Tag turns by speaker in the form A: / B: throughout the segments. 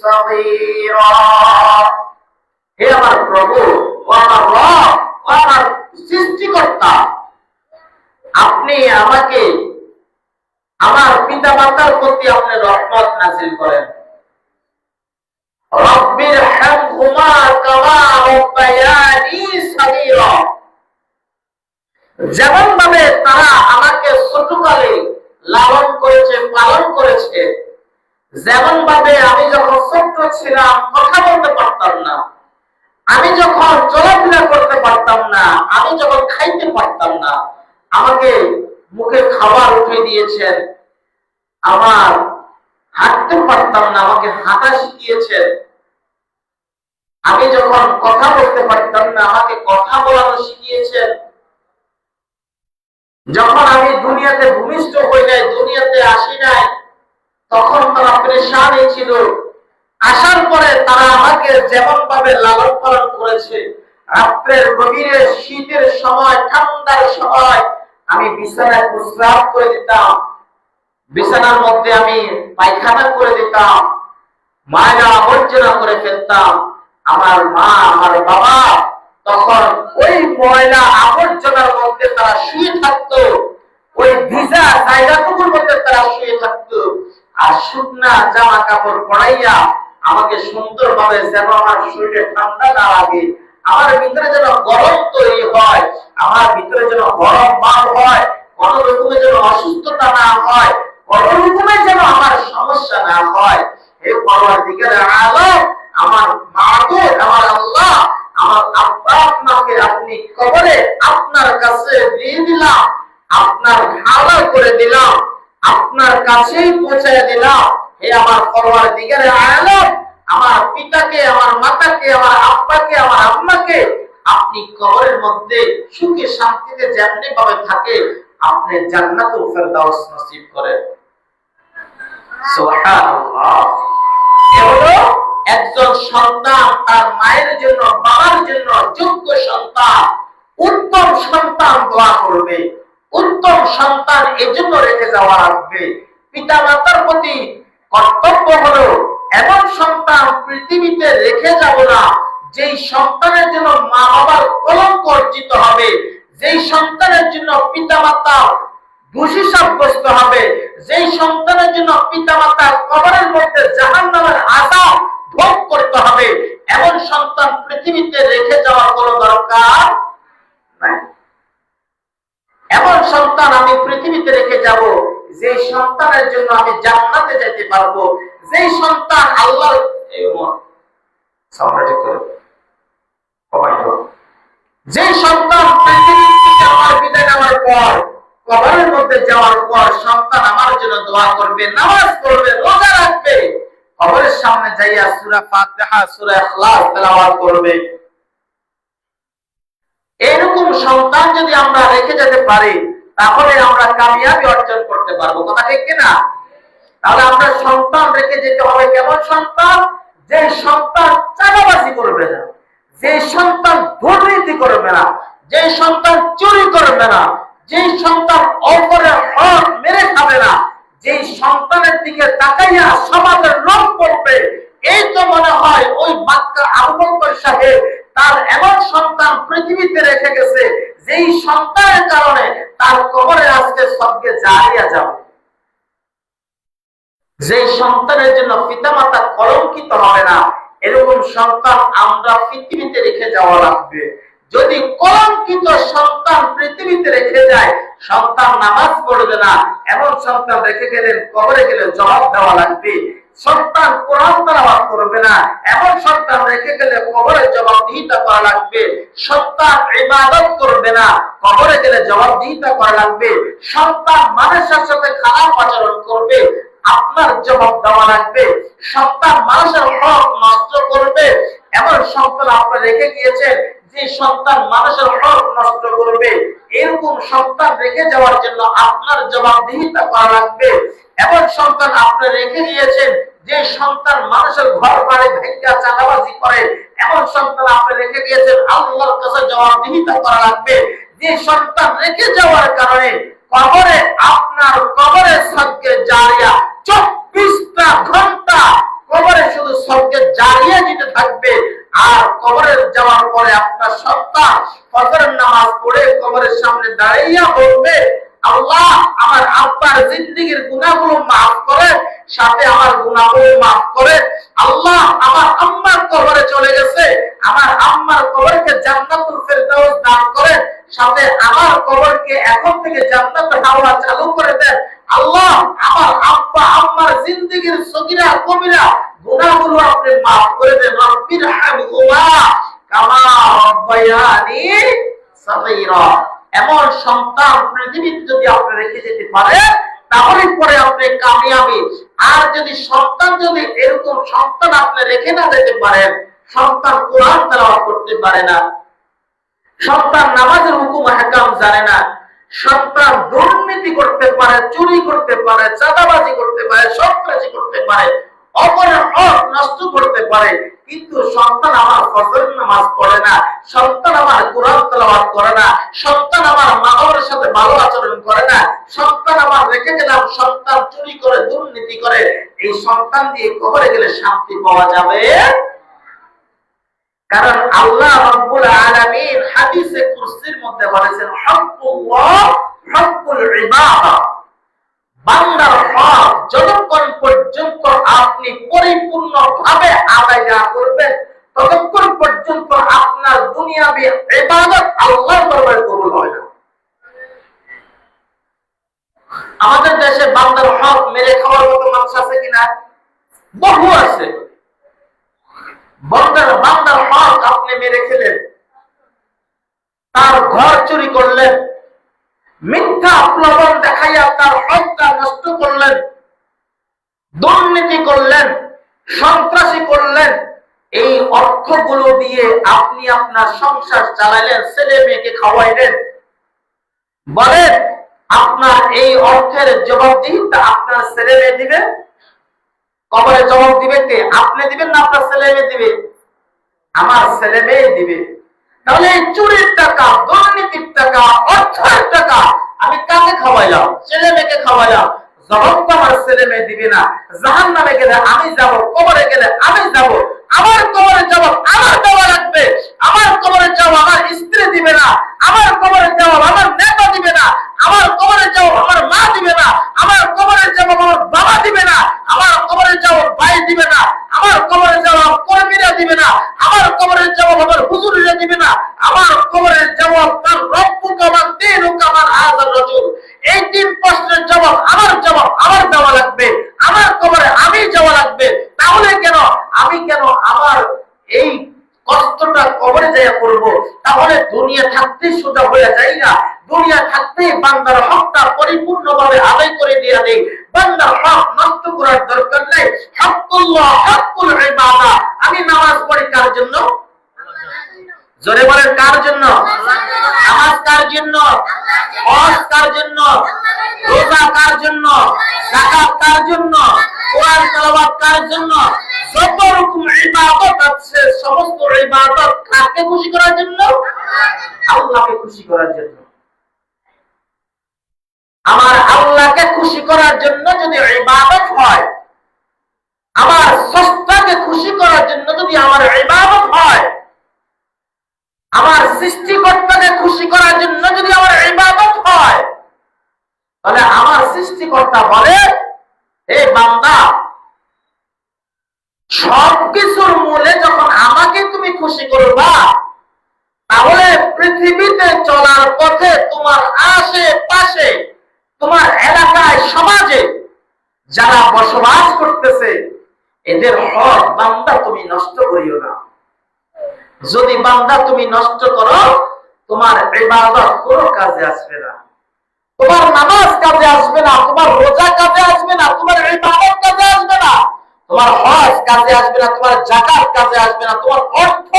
A: صغيرا হে আমার প্রভু ও আমার রব ও আমার সৃষ্টিকর্তা আপনি আমাকে আমার পিতা মাতার প্রতি আপনি রহমত নাজিল করেন রব্বির হামহুমা কামা রব্বায়ানি সাগীরা যেমন ভাবে তারা আমাকে ছোটকালে লালন করেছে পালন করেছে যেমন ভাবে আমি যখন ছোট্ট ছিলাম, কথা বলতে পারতাম না। আমি যখন চলাফেরা করতে পারতাম না, আমি যখন খাইতে পারতাম না, আমাকে মুখে খাবার উঠে দিয়েছেন। আমার হাঁটতে পারতাম না, আমাকে হাঁটা শিখিয়েছেন। আমি যখন কথা বলতে পারতাম না, আমাকে কথা বলানো শিখিয়েছেন। যখন আমি দুনিয়াতে ভূমিষ্ঠ হয়ে যাই, দুনিয়াতে আসি নাই তখন তারা পরেশানই ছিল। আসার পরে তারা আমাকে যেমন ভাবে লালন পালন করেছে, রাত্রের গভীরে, শীতের সময়, ঠান্ডার সময়, আমি বিছানায় প্রস্রাব করে দিতাম। বিছানার মধ্যে আমি পায়খানা করে দিতাম, মায়েরা আবর্জনা করে ফেলতাম। আমার মা, আমার বাবা তখন ওই কাপড় পরাইয়া আমাকে সুন্দরভাবে যেন আমার শরীরে ঠান্ডা না লাগে, আমার ভিতরে যেন গরম তৈরি হয়, আমার ভিতরে যেন গরম ভাব হয়, কোন রকমের যেন অসুস্থতা না হয়, কোন রকমের যেন আমার সমস্যা না হয়। হে পরবর্তীকালে আলম আমার মাবুদ আমার আল্লাহ, আমার আব্বা আপনাকে আপনি কবরে আপনার কাছে দিয়ে দিলাম, আপনার হাওলা করে দিলাম, আপনার কাছেই পৌঁছে দিলাম। আমার আলম, আমার পিতাকে, আমার মাতাকে, আমার আব্বাকে, আমার আম্মাকে, আপনি কবরের মধ্যে সুখে শান্তিতে যেমনি ভাবে থাকে, আপনি ফেরদাউস নসিব করেন। একজন সন্তান, তার মায়ের জন্য, বাবার জন্য যোগ্য সন্তান। উত্তম সন্তান দোয়া করবে। উত্তম সন্তান এজন্য রেখে যাওয়া লাগবে। পিতা মাতার প্রতি কর্তব্য হলো এমন সন্তান পৃথিবীতে রেখে যাব না, যেই সন্তানের জন্য মা বাবার কলঙ্ক অর্জিত হবে, যেই সন্তানের জন্য পিতা মাতা দোষী সাব্যস্ত হবে, যেই সন্তানের জন্য পিতা মাতা কবরের মধ্যে জাহান নামের আজাব ভোগ করতে হবে, এমন সন্তান পৃথিবীতে রেখে যাওয়ার কোনো দরকার এমন সন্তান আমি পৃথিবীতে রেখে যাব যে সন্তানের জন্য আমি জান্নাতে যেতে পারব, যে সন্তান আল্লাহ যে সন্তান আমার বিদায় নেওয়ার পর, কবরের মধ্যে যাওয়ার পর সন্তান আমার জন্য দোয়া করবে, নামাজ পড়বে, রোজা রাখবে। কবরের সামনে যাইয়া সূরা ফাতিহা, সূরা ইখলাস তেলাওয়াত করবে। এরকম সন্তান যদি আমরা রেখে যেতে পারি তাহলে আমরা কামিয়াবি অর্জন করতে পারব। কথা ঠিক কিনা? তাহলে আমরা সন্তান রেখে যেতে হবে কেমন সন্তান? যে সন্তান চাঁদাবাজি করবে না, যে সন্তান দুর্নীতি করবে না, যে সন্তান চুরি করবে না, যে সন্তান অপরের হক মেরে খাবে না, যে সন্তানের দিকে তাকাইয়া সমাজের লোক করবে, এই তো মনে হয় ওই বাক্কা আবু বকর সাহেব তার এমন সন্তান পৃথিবীতে রেখে গেছে যেই সন্তানের কারণে তার কবরে আজকে সবকে জারিয়া যাবে। যে সন্তানের জন্য পিতামাতা কলঙ্কিত হবে না, এরকম সন্তান আমরা পৃথিবীতে রেখে যাওয়া লাগবে। যদি কলঙ্কিত সন্তান পৃথিবীতে রেখে যায়, সন্তান নামাজ পড়বে না, এমন সন্তান রেখে গেলেন কবরে গেলে জবাব দেওয়া লাগবে। সন্তান কোরআন তালাবাদ করবে না। এমন সন্তান রেখে গেলে কবরে জবাবদিহিতা করা লাগবে। সন্তান ইবাদত করবে না। কবরে গেলে জবাবদিহিতা করা লাগবে। সন্তান মানুষের সাথে খারাপ আচরণ করবে। আপনার জবাব দেওয়া লাগবে। সন্তান মানুষের হক নষ্ট করবে। এমন সন্তান আপনার রেখে গিয়েছেন যে সন্তান মানুষের হক নষ্ট করবে। এরকম সন্তান রেখে যাওয়ার জন্য আপনার জবাবদিহিতা করা লাগবে। এমন সন্তান আপনি রেখে দিয়েছেন, যে সন্তান মানুষের ঘর বাড়ি ভেঙ্গা, চাঁদাবাজি করে, এমন সন্তান আপনি রেখে দিয়েছেন, আল্লাহর কাছে জবাবদিহিতা করা লাগবে। যে সন্তান রেখে যাওয়ার কারণে কবরে, আপনার কবরে সঙ্গে জারিয়া চব্বিশটা ঘণ্টা কবরে শুধু সঙ্গে জারিয়া যেতে থাকবে, আর কবরে যাওয়ার পরে আপনার সন্তান ফজরের নামাজ পড়ে কবরের সামনে দাঁড়াইয়া বলবে আল্লাহ আমার আব্বার জিন্দিগির গুনাহগুলো মাফ করে, সাথে আমার গুনাহগুলো মাফ করে, আল্লাহ আমার আম্মার কবরে চলে গেছে। আমার আম্মার কবরকে জান্নাতুল ফেরদাউস দান করে সাথে আমার কবরকে এখন থেকে জান্নাতের হাওয়া চালু করে দেন। আল্লাহ আমার আব্বা, আম্মার জিন্দিগির সগিরা, কবিরা, গুনাহগুলো আপনি মাফ করে দেন। রব্বির হামহুমা, কামা রব্বায়ানি সাগীরা। এমন সন্তান পৃথিবীতে যদি আপনি রেখে যেতে পারেন, তাহলে পরে আপনি কামিয়াবি। আর যদি সন্তান যদি এরকম সন্তান আপনি রেখে না যেতে পারেন, সন্তান কোরআন তেলাওয়াত করতে পারে না। সন্তান নামাজের হুকুম হাকাম জানে না। সন্তান দুর্নীতি করতে পারে, চুরি করতে পারে, চাঁদাবাজি করতে পারে, সন্ত্রাসী করতে পারে, অপরের হক নষ্ট করতে পারে। কিন্তু সন্তান আমার ফজর নামাজ পড়ে না, সন্তান আমার কোরআন তেলাওয়াত করে না, সন্তান আমার মা বাবার সাথে ভালো আচরণ করে না, সন্তান আমার রেখে গেলাম, সন্তান চুরি করে, দুর্নীতি করে, এই সন্তান দিয়ে কবরে গেলে শান্তি পাওয়া যাবে? কারণ আল্লাহ রব্বুল আলামিন হাদিসে কুরসির মধ্যে বলেছেন হকুল্লাহ হকুল ইবাদা। বান্দার হক যতক্ষণ পর্যন্ত আপনি পরিপূর্ণ ভাবে আদায় না করবেন, ততক্ষণ পর্যন্ত আপনার দুনিয়াবি ইবাদত আল্লাহর দরবারে কবুল হয় না। আমাদের দেশে বান্দার হক মেরে খাওয়ার মতো মানুষ আছে কিনা বহু আছে। বান্দার বান্দার হক আপনি মেরে খেলেন, তার ঘর চুরি করলেন, মিথ্যা প্রবণ দেখাইয়া তার হকটা নষ্ট করলেন দুর্নীতি করলেন, সন্ত্রাসী করলেন, এই অর্থগুলো দিয়ে আপনি আপনার সংসার চালাইলেন ছেলে মেয়েকে খাওয়াইলেন। বলেন, আপনার এই অর্থের জবাবদিহিতা আপনার ছেলে মেয়ে দিবে? কবরে জবাব দিবে কে? আপনি দিবেন না আপনার ছেলে মেয়ে দিবে? আমার ছেলে মেয়ে দিবে। তাহলে এই চুরির টাকা, দুর্নীতির টাকা, অর্থের টাকা আমি কাকে খাওয়াইলাম? ছেলে মেয়েকে খাওয়াইলাম। জবাব তো ছেলে মেয়ে দিবে না জাহান নামে গেলে আমি যাব, কবরে গেলে আমি যাব, আমার কবরে জবাব আমার দেওয়া লাগবে আমার কবরে জবাব আমার স্ত্রী দিবে না, আমার কবরে জবাব আমার নেতা দিবে না, আমার কবরে জবাব আমার মা দিবে না, আমার কবরে জবাব আমার বাবা দিবে না, আমার কবরে জবাব ভাই দিবে না, আমার কবরে জবাব কর্মীরা দিবে না, আমার কবরের জবাব আমার হুজুরিরা দিবে না, আমার কবরের জবাব তার রব্বু কামান দিন কামান আজার রজুল এই তিন প্রশ্নের জবাব আমার জবাব আমার দেওয়া লাগবে আমার কবরে আমি যাওয়া লাগবে তাহলে কেন আমি কেন আমার এই কষ্টটা কবরে যাইয়া করব তাহলে দুনিয়া থাকতে সোজা হয়ে যায় না, দুনিয়া থাকতে বান্দার হকটা পরিপূর্ণভাবে আদায় করে দিয়ে দেই। বান্দার হক নষ্ট করার দরকার নেই। হকুল্লাহ হকুল ইবাদা। আমি নামাজ পড়ি কার জন্য? জোরে বলেন, কার জন্য? নামাজ কার জন্য? হজ কার জন্য? রোজা কার জন্য? যাকাত কার জন্য? কোরআন তেলাওয়াত কার জন্য? যত রকম ইবাদত আছে, সমস্ত ইবাদত কাকে খুশি করার জন্য? আল্লাহকে খুশি করার জন্য। আমার আল্লাহকে খুশি করার জন্য যদি ইবাদত হয়, আমার সস্তাকে খুশি করার জন্য যদি আমার ইবাদত হয়, আমার সৃষ্টিকর্তাকে খুশি করার জন্য যদি আমার ইবাদত হয়, তাহলে আমার সৃষ্টিকর্তা বলে, হে বান্দা, সবকিছুর মূলে যখন আমাকে তুমি খুশি করবা তাহলে পৃথিবীতে চলার পথে তোমার আশেপাশে, তোমার এলাকায়, সমাজে যারা বসবাস করতেছে, এদের হক, বান্দা তুমি নষ্ট করিও না। যদি বান্দা তুমি নষ্ট করো, তোমার ইবাদত কোনো কাজে আসবে না। তোমার নামাজ কাজে আসবে না, তোমার রোজা কাজে আসবে না, তোমার ইবাদত কাজে আসবে না। তোমার হজ কাজে আসবে না, তোমার জাকাত কাজে আসবে না, তোমার অর্থ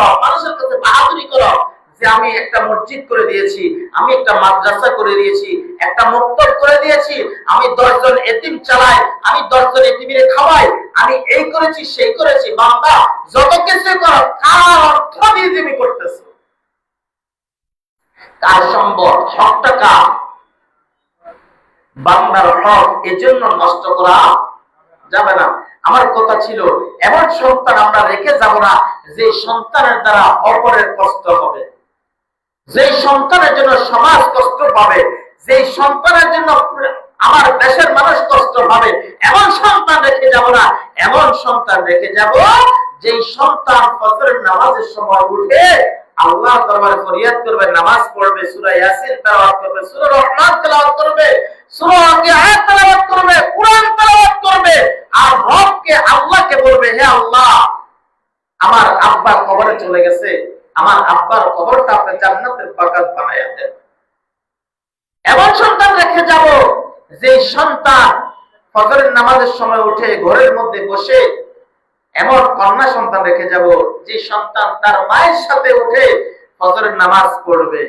A: করো, মানুষের কাছে বাহাদুরি করো যে আমি একটা মসজিদ করে দিয়েছি, আমি একটা মাদ্রাসা করে দিয়েছি, একটা মক্তব করে দিয়েছি, আমি দশজন এতিম চালাই, আমি দশজন এতিমিরে খাওয়াই, আমি এই করেছি, সেই করেছি, বান্দা, যত কিছু করো, কার অর্থ দিয়ে তুমি করতেছো? কার সম্পদ? হকটা কার বান্দার হক এজন্য নষ্ট করা যাবে না। আমার কথা ছিল, এমন সন্তান আমরা রেখে যাব না যে সন্তানের দ্বারা অপরের কষ্ট হবে। যে সন্তানের জন্য সমাজ কষ্ট পাবে, যে সন্তানের জন্য আমার দেশের মানুষ কষ্ট পাবে, এমন সন্তান রেখে যাব না, এমন সন্তান রেখে যাব যেই সন্তান নামাজের সময় উঠে আল্লাহ দরবারে ফরিয়াদ করবে, নামাজ পড়বে, সূরা ইয়াসিন তেলাওয়াত করবে, সূরা রহমান তেলাওয়াত করবে, সূরা আয়াত তেলাওয়াত করবে, কুরআন তেলাওয়াত করবে আর রবকে আল্লাহকে বলবে, হে আল্লাহ, আমার আব্বা কবরে চলে গেছে। আমার আব্বার কবরটা আপনি জান্নাতের বাগান বানাইয়া দেন। এমন সন্তান রেখে যাব যে সন্তান ফজরের নামাজের সময় উঠে ঘরের মধ্যে বসে এমন কন্যা সন্তান রেখে যাব যে সন্তান তার মায়ের সাথে উঠে ফজরের নামাজ পড়বে।